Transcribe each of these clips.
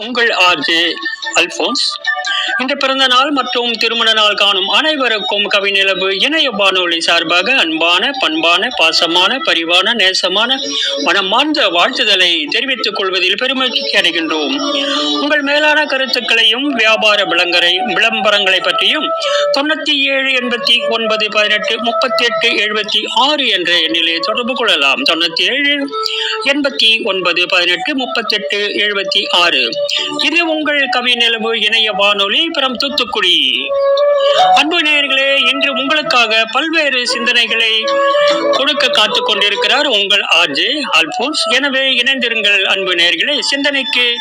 உங்கள் ஆர்ஜே அல்போன்ஸ் இன்று பிறந்த நாள் மற்றும் திருமண நாள் காணும் அனைவருக்கும் கவிநிலவு இணைய வானொலி சார்பாக அன்பான பண்பான பாசமான பரிவான நேசமான மனமார்ந்த வாழ்த்துதலை தெரிவித்துக் கொள்வதில் பெருமகிழ்ச்சி அடைகின்றோம் உங்கள் மேலான கருத்துக்களையும் வியாபார விளங்கரை விளம்பரங்களை பற்றியும் தொண்ணூத்தி ஏழு எண்பத்தி ஒன்பது பதினெட்டு முப்பத்தி எட்டு எழுபத்தி ஆறு என்ற எண்ணிலே தொடர்பு கொள்ளலாம். தொண்ணூத்தி ஏழு எண்பத்தி ஒன்பது பதினெட்டு முப்பத்தி எட்டு எழுபத்தி ஆறு. இது உங்கள் கவி நிலவு இணைய வானொலி பிறம் தூத்துக்குடி. அன்பு நேயர்களே இன்று உங்களுக்காக பல்வேறு சிந்தனைகளை கொடுக்க காத்துக் கொண்டிருக்கிறார் உங்கள் ஆர்ஜே அல்போன்ஸ். எனவே இணைந்திருங்கள் அன்பு நேயர்களே சிந்தனைக்கு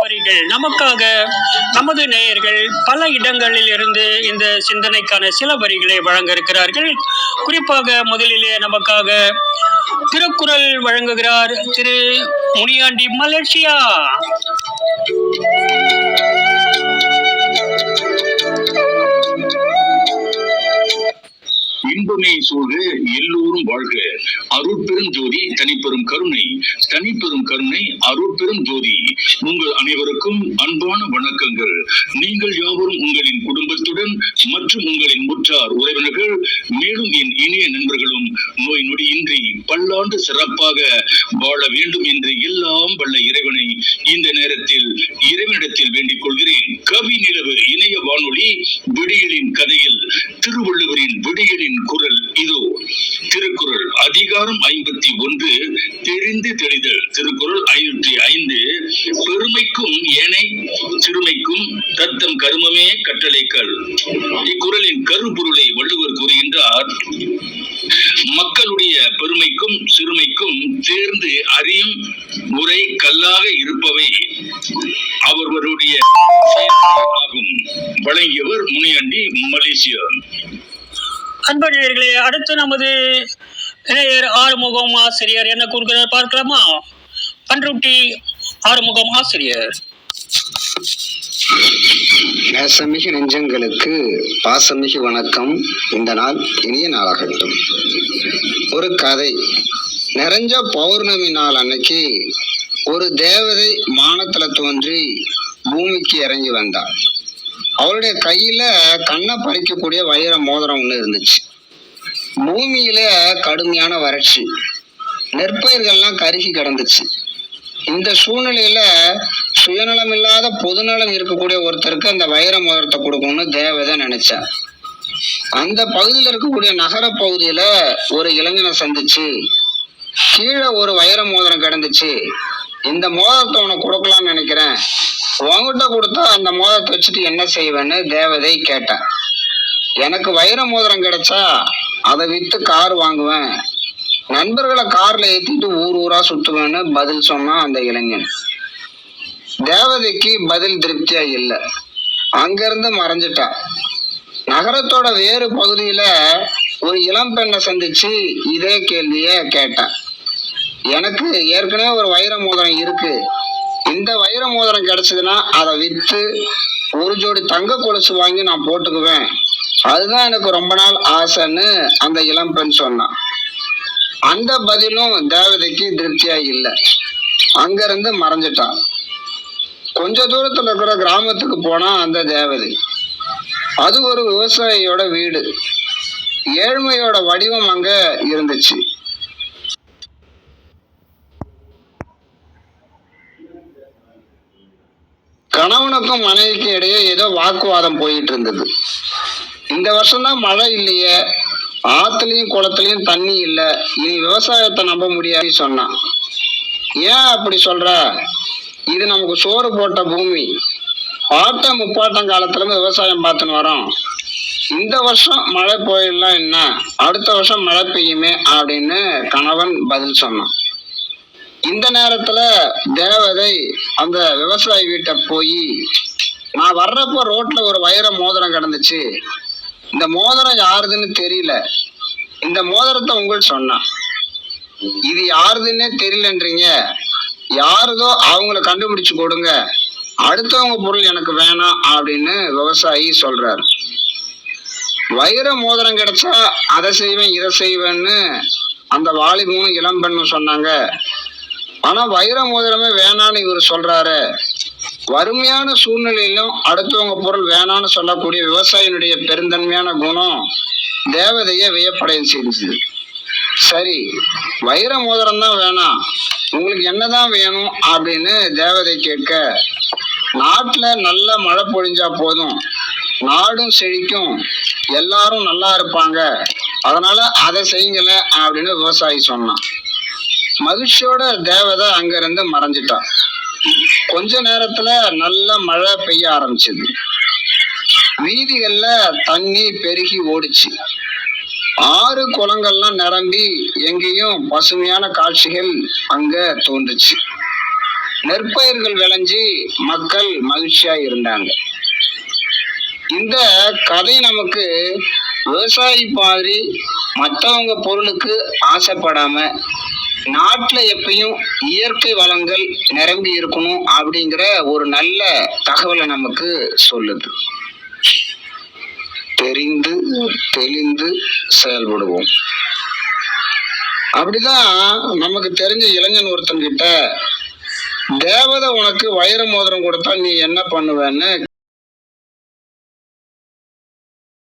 வரிகள். நமக்காக நமது நேயர்கள் பல இடங்களில் இருந்து இந்த சிந்தனைக்கான சில வரிகளை வழங்க இருக்கிறார்கள் குறிப்பாக முதலிலே நமக்காக திருக்குறள் வழங்குகிறார் திரு முனியாண்டி மலேசியா. கருணை சூழ எல்லோரும் வாழ்க. அருட்பெரும் ஜோதி தனிப்பெரும் கருணை. தனிப்பெரும் கருணை அருட்பெரும் ஜோதி. உங்கள் அனைவருக்கும் அன்பான வணக்கங்கள். நீங்கள் யாவரும் உங்களின் குடும்பத்துடன் மற்றும் உங்களின் முற்றார் உறவினர்கள் மேலும் என் இனிய நண்பர்களும் நோய் நொடியின்றி பல்லாண்டு சிறப்பாக வாழ வேண்டும் என்று எல்லாம் வல்ல இறைவனை இந்த நேரத்தில் இறைவனிடத்தில் வேண்டிக் கொள்கிறேன். கவி நிலவு இணைய வானொலி விடியலின் கதையில் திருவள்ளுவரின் விடியலின் குரல். ஐம்பத்தி ஒன்று தெரிந்து தெளிதல் திருக்குறள் ஐநூற்றி ஐந்து. பெருமைக்கும் ஏனை சிறுமைக்கும் தத்தம் கருமமே கட்டளைக்கல் இக்குறளின் கருப்பொருளை வள்ளுவர் கூறுகின்றார். மக்களுடைய பெருமைக்கும் சிறுமைக்கும் தேர்ந்து அறியும் முறை கல்லாக இருப்பவை அவர்களுடைய ஆகும். வழங்கியவர் முனியாண்டி மலேசியா அன்பர்களே அடுத்து நமது நேயர் ஆறுமுகம் ஆசிரியர் என்ன கூறுகிறார் பார்க்கலாமா? பன்ருட்டி ஆறுமுகம் ஆசிரியர். நேசமிகு நெஞ்சங்களுக்கு பாசமிகு வணக்கம். இந்த நாள் இனிய நாளாகட்டும். ஒரு கதை. நிறைஞ்ச பௌர்ணமி நாள் அன்னைக்கு ஒரு தேவதை மானத்துல தோன்றி பூமிக்கு இறங்கி வந்தாள் அவளுடைய கையில கண்ணை பறிக்கக்கூடிய வைர மோதிரம் ஒன்று இருந்துச்சு. பூமியில கடுமையான வறட்சி. நெற்பயிர்கள்லாம் கருகி கிடந்துச்சு. இந்த சூழ்நிலையில சுயநலம் இல்லாத பொதுநலம் இருக்கக்கூடிய ஒருத்தருக்கு அந்த வைர மோதிரத்தை கொடுக்கணும்னு தேவதை நினைச்சா அந்த பகுதியில் இருக்கக்கூடிய நகர பகுதியில ஒரு இளைஞனை சந்திச்சு கீழே ஒரு வைர மோதிரம் கிடந்துச்சு. இந்த மோதிரத்தை உனக்கு கொடுக்கலாம்னு நினைக்கிறேன். உங்ககிட்ட கொடுத்தா அந்த மோதிரத்தை வச்சுட்டு என்ன செய்வேன்னு தேவதை கேட்டேன் எனக்கு வைர மோதிரம் கிடைச்சா அதை விற்று கார் வாங்குவேன். நண்பர்களை கார்ல ஏற்றிட்டு ஊர் ஊரா சுத்துவேன்னு பதில் சொன்னான் அந்த இளைஞன். தேவதைக்கு பதில் திருப்தியா இல்லை. அங்கிருந்து மறைஞ்சிட்டா. நகரத்தோட வேறு பகுதியில ஒரு இளம் பெண்ணை சந்திச்சு இதே கேள்விய கேட்டேன் எனக்கு ஏற்கனவே ஒரு வைர மோதிரம் இருக்கு. இந்த வைர மோதிரம் கிடைச்சதுன்னா அதை விற்று ஒரு ஜோடி தங்க கொலுசு வாங்கி நான் போட்டுக்குவேன். அதுதான் எனக்கு ரொம்ப நாள் ஆசைன்னு அந்த இளம் பெண் சொன்னான் அந்த பதிலும் தேவதைக்கு திருப்தியா இல்லை. அங்கிருந்து மறைஞ்சிட்டான். கொஞ்ச தூரத்துல இருக்கிற கிராமத்துக்கு போனா அந்த தேவதை. அது ஒரு விவசாயியோட வீடு. ஏழ்மையோட வடிவம் அங்க இருந்துச்சு. கணவனுக்கும் மனைவிக்கும் இடையே ஏதோ வாக்குவாதம் போயிட்டு இருந்தது. இந்த வருஷம்தான் மழை இல்லையே. ஆத்துலயும் குளத்துலயும் தண்ணி இல்ல. இனி விவசாயத்தை நம்ப முடியாது சொன்னான் ஏன் அப்படி சொல்ற? இது நமக்கு சோறு போட்ட பூமி. ஆட்டம் முப்பாட்டம் காலத்துல விவசாயம் பார்த்துன்னு வரோம். இந்த வருஷம் மழை போயிடலாம் என்ன? அடுத்த வருஷம் மழை பெய்யுமே அப்படின்னு கணவன் பதில் சொன்னான். இந்த நேரத்துல தேவதை அந்த விவசாயி வீட்டை போய் நான் வர்றப்ப ரோட்ல ஒரு வைர மோதிரம் கிடந்துச்சு. இந்த மோதிரம் யாருதுன்னு தெரியல. இந்த மோதிரத்தை உங்கள்கிட்ட சொன்னான் இது யாருதுன்னே தெரியலன்றீங்க. யாருதோ அவங்கள கண்டுபிடிச்சு கொடுங்க. அடுத்தவங்க பொருள் எனக்கு வேணாம் அப்படின்னு விவசாயி சொல்றாரு. வைர மோதிரம் கிடைச்சா அதை செய்வேன் இதை செய்வேன்னு அந்த வாலிபனும் இளம்பெண்ணும் சொன்னாங்க. ஆனா வைர மோதிரமே வேணான்னு இவர் சொல்றாரு. வறுமையான சூழ்நிலையிலும் அடுத்தவங்க பொருள் வேணான்னு சொல்லக்கூடிய விவசாயினுடைய பெருந்தன்மையான குணம் தேவதையை வியப்படைய செஞ்சது சரி வைர மோதிரம் தான் வேணாம். உங்களுக்கு என்னதான் வேணும் அப்படின்னு தேவதை கேட்க நாட்டுல நல்ல மழை பொழிஞ்சா போதும். நாடும் செழிக்கும். எல்லாரும் நல்லா இருப்பாங்க. அதனால அதை செய்யுங்கள அப்படின்னு விவசாயி சொன்னான். மகிழ்ச்சியோட தேவதை அங்கிருந்து மறைஞ்சிட்டான். கொஞ்ச நேரத்துல நல்ல மழை பெய்ய ஆரம்பிச்சது. வீதிகள்ல தண்ணி பெருகி ஓடிச்சு. ஆறு குளங்கள்லாம் நிரம்பி எங்கேயும் பசுமையான காட்சிகள் அங்க தோன்றுச்சு. நெற்பயிர்கள் விளைஞ்சி மக்கள் மகிழ்ச்சியா இருந்தாங்க. இந்த கதை நமக்கு விவசாயி மாதிரி மற்றவங்க பொருளுக்கு ஆசைப்படாம நாட்டுல எப்பயும் இயற்கை வளங்கள் நிரம்பி இருக்கணும் அப்படிங்கிற ஒரு நல்ல தகவலை நமக்கு சொல்லுது. தெரிந்து தெளிந்து செயல்படுவோம். அப்படிதான் நமக்கு தெரிஞ்ச இளைஞன் ஒருத்தன் கிட்ட தேவதை உனக்கு வைர மோதிரம் கொடுத்தா நீ என்ன பண்ணுவேன்னு